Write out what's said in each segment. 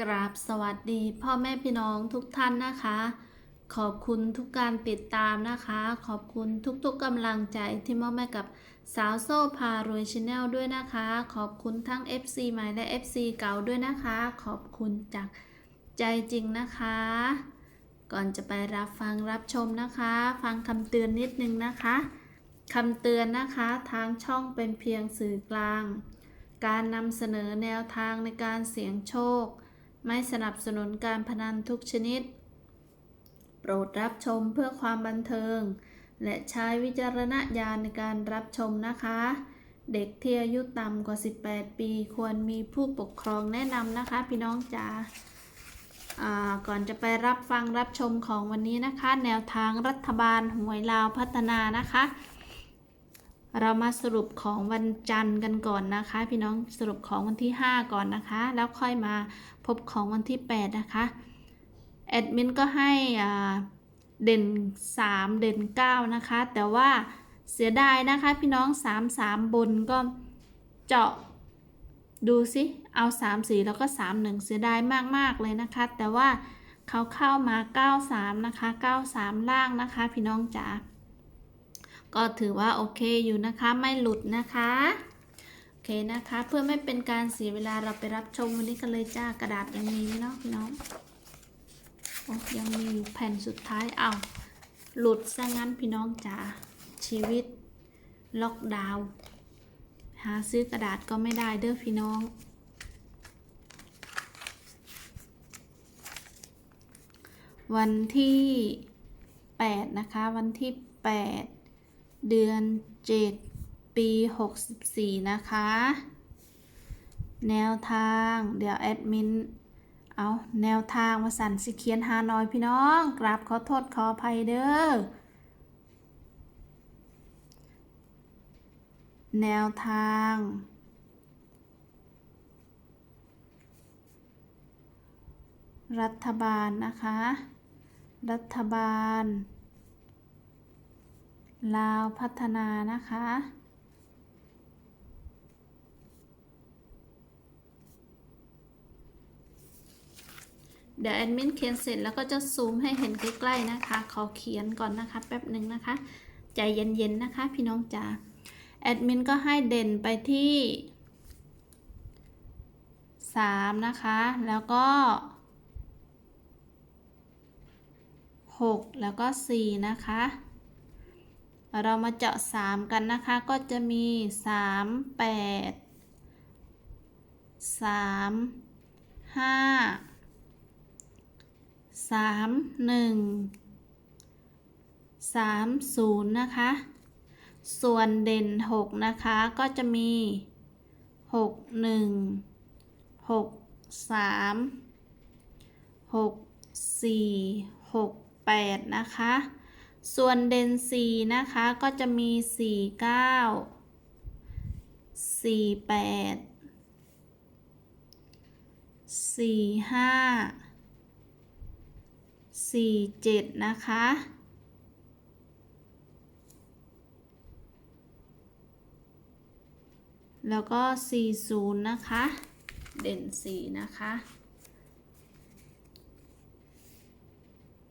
กราบสวัสดี พ่อแม่พี่น้องทุกท่านนะคะ ขอบคุณทุกการติดตามนะคะ ขอบคุณทุกๆกำลังใจที่มอบให้กับสาวโซ่พารวยชาแนลด้วยนะคะ ขอบคุณทั้ง FC ใหม่และ FC เก่าด้วยนะคะ ขอบคุณจากใจจริงนะคะ ก่อนจะไปรับฟังรับชมนะคะ ฟังคำเตือนนิดนึงนะคะคำเตือนนะคะทางช่องเป็นเพียงสื่อกลาง การนำเสนอแนวทางในการเสี่ยงโชค ไม่สนับสนุนการพนันทุกชนิด โปรดรับชมเพื่อความบันเทิง และใช้วิจารณญาณในการรับชมนะคะ เด็กที่อายุต่ำกว่า 18 ปี ควรมีผู้ปกครองแนะนำนะคะ พี่น้องจ๋าอ่าก่อนจะไปรับฟังรับชมของวันนี้นะคะ แนวทางรัฐบาลหวยลาวพัฒนานะคะ เรามาสรุปของวันจันทร์กันก่อนนะคะ พี่น้องสรุปของวันที่ 5 ก่อนนะคะ แล้วค่อยมาพบของวันที่ 8 นะคะแอดมินก็ให้อ่าเด่น 3 เด่น 9 นะคะ แต่ว่าเสียดายนะคะพี่น้อง 3 3 บนก็เจาะดูสิเอา 3 4 แล้วก็ 3 1 เสียดายมาก ๆ เลยนะคะ แต่ว่าเขาเข้ามา 93 นะคะ 93 ล่างนะคะ พี่น้องจ๋า ก็ถือว่าโอเคอยู่นะคะไม่หลุดนะคะ โอเคนะคะ เพื่อไม่เป็นการเสียเวลาเราไปรับชมวันนี้กันเลยจ้ากระดาษยังมีไหมเนาะพี่น้องโอ้ยังมีอยู่แผ่นสุดท้ายเอาหลุดซะงั้นพี่น้องจ๋าชีวิต ล็อกดาวน์หาซื้อกระดาษก็ไม่ได้เด้อพี่น้อง วันที่ 8 นะคะ วันที่ 8 เดือน7ปี64นะคะ แนวทางเดี๋ยวแอดมินเอาแนวทางมาสั่นสิเขียนหาน่อยพี่น้องกราบขอโทษขออภัยเด้อแนวทางรัฐบาลนะคะ รัฐบาล ลาวพัฒนานะคะ เดี๋ยวแอดมินเขียนเสร็จแล้วก็จะซูมให้เห็นใกล้ๆนะคะ ขอเขียนก่อนนะคะ แป๊บหนึ่งนะคะ ใจเย็นๆนะคะ พี่น้องจ๋า แอดมินก็ให้เด่นไปที่ 3 นะคะ แล้วก็ 6 แล้วก็ 4 นะคะ เรามาเจาะ 3 กันนะคะ ก็จะมี 3 8 3 5 3 1 3 0 นะคะ ส่วนเด่น 6 นะคะ ก็จะมี 6 1 6 3 6 4 6 8 นะคะ ส่วนเด่น4นะคะก็จะมี 4 9 4 8 4 5 4 7 นะคะ แล้วก็ 40 นะคะ เด่น 4 นะคะ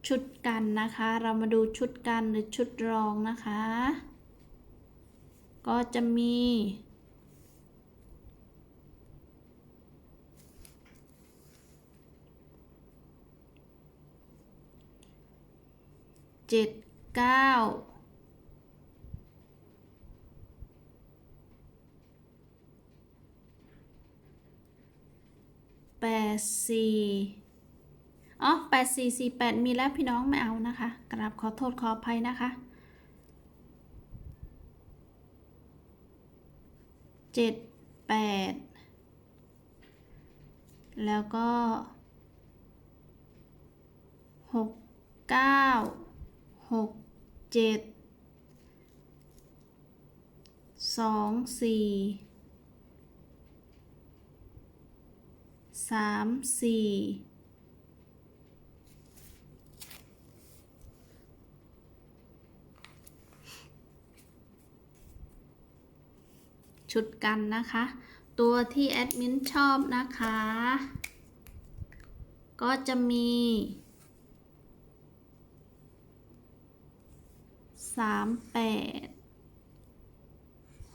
ชุดกันนะคะ เรามาดูชุดกันหรือชุดรองนะคะ ก็จะมี เจ็ดเก้าแปดสี่ อ๋อแปดสี่สี่แปดมีแล้วพี่น้องไม่เอานะคะ กราบขอโทษขออภัยนะคะ เจ็ดแปด แล้วก็หกเก้าหกเจ็ดสองสี่สามสี่ ชุดกันนะคะ ตัวที่แอดมินชอบนะคะ ก็จะมีสามแปด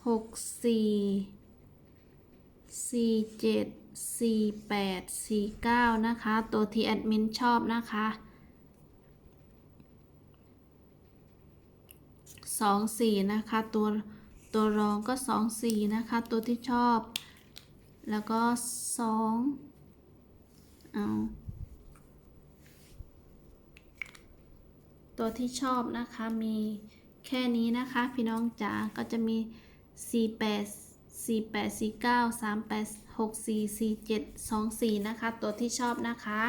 หกสี่สี่เจ็ดสี่แปดสี่เก้านะคะ ตัวที่แอดมินชอบนะคะสองสี่นะคะ ตัว ตัวรองก็สองสี่นะคะ ตัวที่ชอบ แล้วก็สองเอาตัวที่ชอบนะคะมีแค่นี้นะคะ พี่น้องจ๋าก็จะมี 48 48 49 38 64 47 24 นะคะ ตัวที่ชอบนะคะ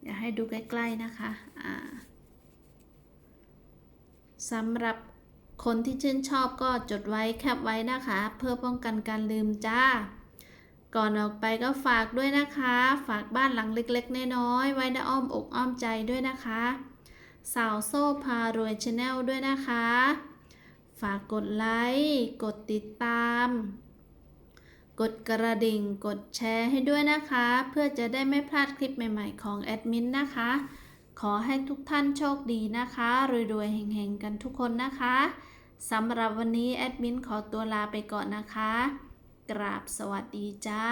เดี๋ยวให้ดูใกล้ ๆ นะคะ อ่าสำหรับ คนที่ชื่นชอบก็จดไว้แคปไว้นะคะ เพื่อป้องกันการลืมจ้า ก่อนออกไปก็ฝากด้วยนะคะ ฝากบ้านหลังเล็กๆ น้อยๆไว้ในอ้อมอกอ้อมใจด้วยนะคะ สาวโซ่พารวยชาแนลด้วยนะคะ ฝากกดไลค์กดติดตาม กดกระดิ่ง กดแชร์ให้ด้วยนะคะ เพื่อจะได้ไม่พลาดคลิปใหม่ ๆ ของแอดมินนะคะ ขอให้ทุกท่านโชคดีนะคะ รวยๆแห่งๆ กันทุกคนนะคะสำหรับวันนี้แอดมินขอตัวลาไปก่อนนะคะ กราบสวัสดีจ้า